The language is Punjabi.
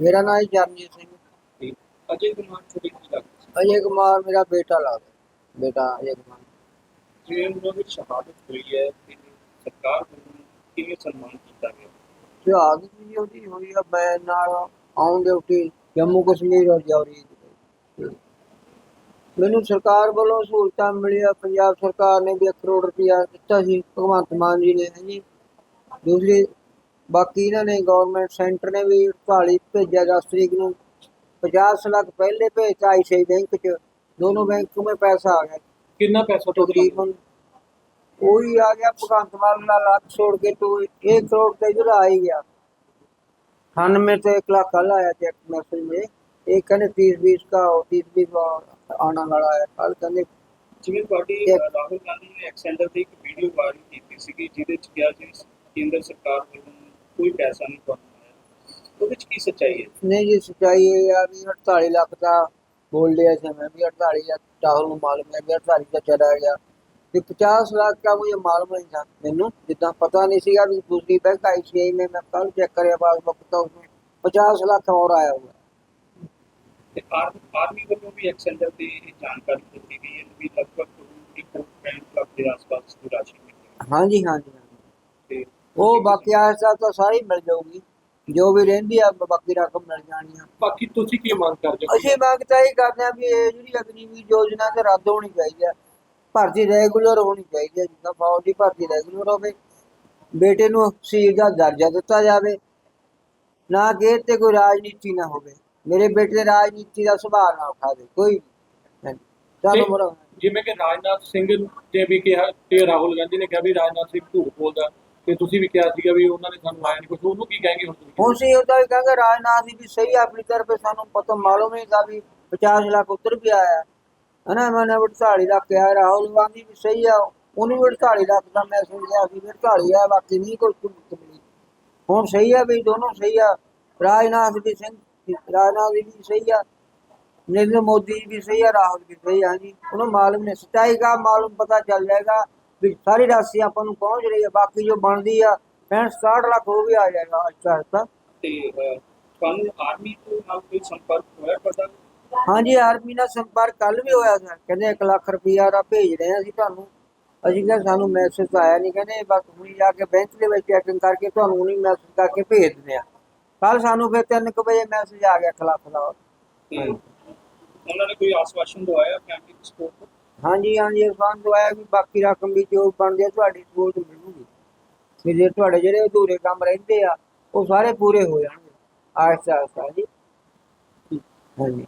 ਮੇਰਾ ਨਾਮ ਹੈ ਚਰਨਜੀਤ ਸਿੰਘ। ਤੇ ਅਜੇ ਕੁਮਾਰ ਛੋਟੇ ਕੀ ਲੱਗਦਾ ਸੀ। ਅਜੇ ਕੁਮਾਰ ਮੇਰਾ ਬੇਟਾ ਲੱਗਦਾ ਬੇਟਾ ਅਜੇ ਕੁਮਾਰ ਜਿਵੇਂ ਉਹਨਾਂ ਦੀ ਸ਼ਹਾਦਤ ਹੋਈ ਹੈ ਤੇ ਸਰਕਾਰ ਵੱਲੋਂ ਕਿਵੇਂ ਸਨਮਾਨ ਕੀਤਾ ਗਿਆ? ਜਹਾਜ਼ ਵੀ ਉਹਦੀ ਹੋਈ ਆ ਮੈਂ ਨਾਲ ਆਉਣ ਡਿਊਟੀ ਜੰਮੂ ਕਸ਼ਮੀਰ ਔਰ ਜੌਰੀ ਮੈਨੂੰ ਸਰਕਾਰ ਵੱਲੋਂ ਸਹੂਲਤਾਂ ਮਿਲੀਆਂ। ਪੰਜਾਬ ਸਰਕਾਰ ਨੇ ਵੀ 1 ਕਰੋੜ ਰੁਪਇਆ ਦਿੱਤਾ ਸੀ। ਭਗਵੰਤ ਮਾਨ ਜੀ ਨੇ ਹਾਂਜੀ। ਦੂਸਰੀ ਬਾਕੀ ਇਹਨਾਂ ਨੇ ਗਵਰਨਮੈਂਟ ਸੈਂਟਰ ਨੇ ਵੀ 48 ਭੇਜਿਆ 10 ਤਰੀਕ ਨੂੰ 50 ਲੱਖ ਪਹਿਲੇ ਭੇਜਤਾ ਆਈਸੀਆਈ ਬੈਂਕ ਚ ਦੋਨੋਂ ਬੈਂਕ में पैसा आ गया ਕਿੰਨਾ ਪੈਸਾ ਟੋਟਲ तकरीबन वही आ गया भगवंत मान ला लाख छोड़ के तो एक करोड़ तो इधर आ ही गया खान में तो एक लाख कल आया चेक मैसेज में एक कहने तीस बीस का और तीस बीस का आना वाला है कल कहने ਜਿਵੇਂ ਤੁਹਾਡੀ ਇੱਕ- ਅ, ਰਾਹੁਲ ਗਾਂਧੀ ਨੇ ਐਕਸੈਂਡਰ ਤੇ ਇੱਕ ਵੀਡੀਓ ਵਾਇਰਲ ਕੀਤੀ ਸੀਗੀ ਜਿਹਦੇ ਚ ਕਿਹਾ ਜੀ ਕੇਂਦਰ ਸਰਕਾਰ ਵੱਲੋਂ ਕੋਈ ਪੈਸਾ ਨਹੀਂ ਤੁਹਾਨੂੰ ਆਇਆ। ਉਹਦੇ ਵਿੱਚ ਕੀ ਸੱਚਾਈ ਹੈ? ਨਹੀਂ ਇਹ ਸੱਚਾਈ ਇਹ ਆ ਵੀ 48 ਲੱਖ ਦਾ ਬੋਲ ਲਿਆ ਸੀ ਮੈਂ ਵੀ 48 ਲੱਖ ਟਾਹਰ ਨੂੰ ਮਾਲੂਮ ਹੈ ਵੀ 48 ਦਾ ਚਲਾ ਗਿਆ। ਤੇ 50 लाख का मुझे मालूम नहीं था मैंने जितना पता नहीं सीगा भी दूसरी बैंक आई सी आई में मैं कल चेक करे बाद में पता उसमें पचास लाख और आया हुआ ਤੇ ਆਰਮੀ ਵੱਲੋਂ ਵੀ ਐਕਸੈਂਡਰ ਦੀ ਜਾਣਕਾਰੀ ਦਿੱਤੀ ਗਈ ਹੈ ਵੀ ਲਗਭਗ 1 ਕਰੋੜ 65 ਲੱਖ ਦੇ ਆਸ-ਪਾਸ ਦੀ ਰਾਸ਼ੀ ਮਿਲੀ। ਹਾਂਜੀ ਹਾਂਜੀ ਉਹ ਬਾਕੀ ਆਸਾ ਤਾਂ ਸਾਰੀ ਮਿਲ ਜਾਊਗੀ। ਜੋ ਵੀ ਰਹਿੰਦੀ ਆ ਬਾਕੀ ਰਕਮ ਮਿਲ ਜਾਣੀ ਆ। ਬਾਕੀ ਤੁਸੀਂ ਕੀ ਮੰਗ ਕਰਦੇ ਹੋ? ਅਸੀਂ ਮੰਗ ਤਾਂ ਇਹ ਕਰਦੇ ਆ ਵੀ ਇਹ ਜਿਹੜੀ ਅਗਨੀਵੀਰ ਯੋਜਨਾ ਤੇ ਰੱਦ ਹੋਣੀ ਚਾਹੀਦੀ ਆ ਭਰਤੀ ਰੈਗੂਲਰ ਹੋਣੀ ਚਾਹੀਦੀ ਆ ਜਿੱਦਾਂ ਫੌਜ ਦੀ ਭਰਤੀ ਰੈਗੂਲਰ ਹੋਵੇ ਬੇਟੇ ਨੂੰ ਸ਼ਹੀਦ ਦਾ ਦਰਜਾ ਦਿੱਤਾ ਜਾਵੇ ਨਾ ਕਿ ਤੇ ਕੋਈ ਰਾਜਨੀਤੀ ਨਾ ਹੋਵੇ। ਮੇਰੇ ਬੇਟੇ ਦੇ ਰਾਜਨੀਤੀ ਦਾ ਸੁਭਾਅ ਨਾ ਉਠਾਵੇ ਕੋਈ ਚਲੋ ਤੇ- ਮਰੋ ਜਿਵੇਂ ਕਿ ਰਾਜਨਾਥ ਸਿੰਘ ਨੇ ਵੀ ਕਿਹਾ ਤੇ ਰਾਹੁਲ ਗਾਂਧੀ ਨੇ ਕਿਹਾ ਵੀ ਰਾਜਨਾਥ ਸਿੰਘ ਝੂਠ ਬੋਲਦਾ। ਤੇ ਤੁਸੀਂ ਵੀ ਕਿਹਾ ਸੀਗਾ ਵੀ ਉਹਨਾਂ ਨੇ ਸਾਨੂੰ ਆਇਆ ਨਹੀਂ ਕੁਝ ਉਹਨੂੰ ਕੀ ਕਹਿੰਗੇ ਹੁਣ ਤੁਸੀਂ ਹੁਣ से होता है कहेंगे राजनाथ जी भी सही है अपनी तरफ से सानू पता मालूम ही था भी पचास लाख उतर भी आया है। है ना मैंने वटसाड़ी रख के आया राहुल गांधी भी सही है उन्हें वटसाड़ी रखता मैं सुन गया कि वटसाड़ी है बाकी नहीं कोई तकलीफ हूँ सही है भी दोनों सही है राजनाथ भी सिंह राजनाथ जी भी सही है नरेंद्र मोदी जी भी सही है राहुल भी सही है हाँ जी उन्हें मालूम नहीं सच्चाई का मालूम पता चल जाएगा ਵੀ ਸਾਰੀ ਰਾਸ਼ੀ ਆਪਾਂ ਨੂੰ ਪਹੁੰਚ ਰਹੀ ਹੈ ਬਾਕੀ ਜੋ ਬਣਦੀ ਆ 65 60 ਲੱਖ ਉਹ ਵੀ ਆ ਜਾਏਗਾ ਅੱਛਾ ਅੱਛਾ ਤੇ। ਤੁਹਾਨੂੰ ਆਰਮੀ ਤੋਂ ਨਾਲ ਕੋਈ ਸੰਪਰਕ ਹੋਇਆ ਪਤਾ ਹਾਂਜੀ ਆਰਮੀ ਨਾਲ ਸੰਪਰਕ ਕੱਲ ਵੀ ਹੋਇਆ ਸਰ। ਕਹਿੰਦੇ 1 ਲੱਖ ਰੁਪਇਆ ਦਾ ਭੇਜ ਰਹੇ ਆ ਅਸੀਂ ਤੁਹਾਨੂੰ। ਅਸੀਂ ਕਿਹਾ ਸਾਨੂੰ ਮੈਸੇਜ ਆਇਆ ਨਹੀਂ ਕਹਿੰਦੇ ਬਸ ਹੁਣੀ ਜਾ ਕੇ ਬੈਂਕ ਦੇ ਵਿੱਚ ਚੈਕਿੰਗ ਕਰਕੇ ਤੁਹਾਨੂੰ ਹੁਣੀ ਮੈਸੇਜ ਕਰਕੇ ਭੇਜ ਦਿੰਦੇ ਆ ਕੱਲ ਸਾਨੂੰ ਫਿਰ 3 ਵਜੇ ਮੈਸੇਜ ਆ ਗਿਆ 1 ਲੱਖ ਦਾ। ਉਹਨਾਂ ਨੇ ਕੋਈ ਆਸਵਾਸ਼ਨ ਦਵਾਇਆ ਕਿ ਸਪੋਰਟ ਹਾਂਜੀ ਹਾਂਜੀ ਇਰਫਾਨ ਦਵਾਇਆ ਵੀ ਬਾਕੀ ਰਕਮ ਵੀ ਜੋ ਬਣਦੀ ਆ ਤੁਹਾਡੀ ਸਪੋਰਟ ਮਿਲੂਗੀ। ਵੀ ਜੇ ਤੁਹਾਡੇ ਜਿਹੜੇ ਅਧੂਰੇ ਕੰਮ ਰਹਿੰਦੇ ਆ, ਉਹ ਸਾਰੇ ਪੂਰੇ ਹੋ ਜਾਣਗੇ। ਆਹਿਸਤਾ ਆਹਿਸਤਾ ਜੀ ਹਾਂਜੀ।